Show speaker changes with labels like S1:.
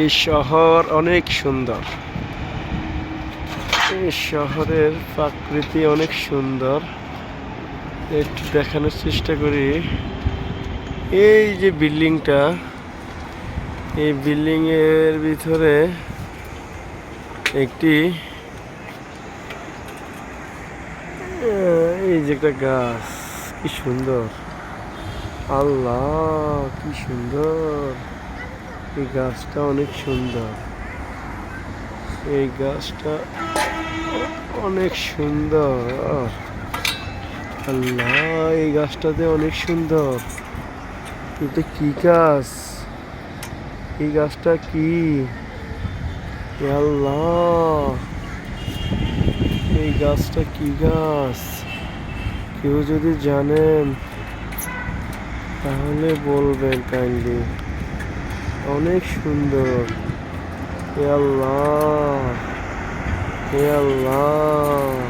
S1: এই শহর অনেক সুন্দর। এই শহরের প্রাকৃতি অনেক সুন্দর। একটু দেখানোর চেষ্টা করি। এই যে বিল্ডিংটা, এই বিল্ডিং এর ভিতরে একটি এই যে একটা গাছ, কি সুন্দর। আল্লাহ, কি সুন্দর। এই গাছটা অনেক সুন্দর। এই গাছটা অনেক সুন্দর। আল্লাহ, এই গাছটাতে অনেক সুন্দর। এটা কি গাছ? এই গাছটা কি? আল্লাহ। এই গাছটা কি গাছ? কেউ যদি জানেন তাহলে বলবেন কাইন্ডলি অনেক সুন্দর। হে আল্লাহ। হে আল্লাহ।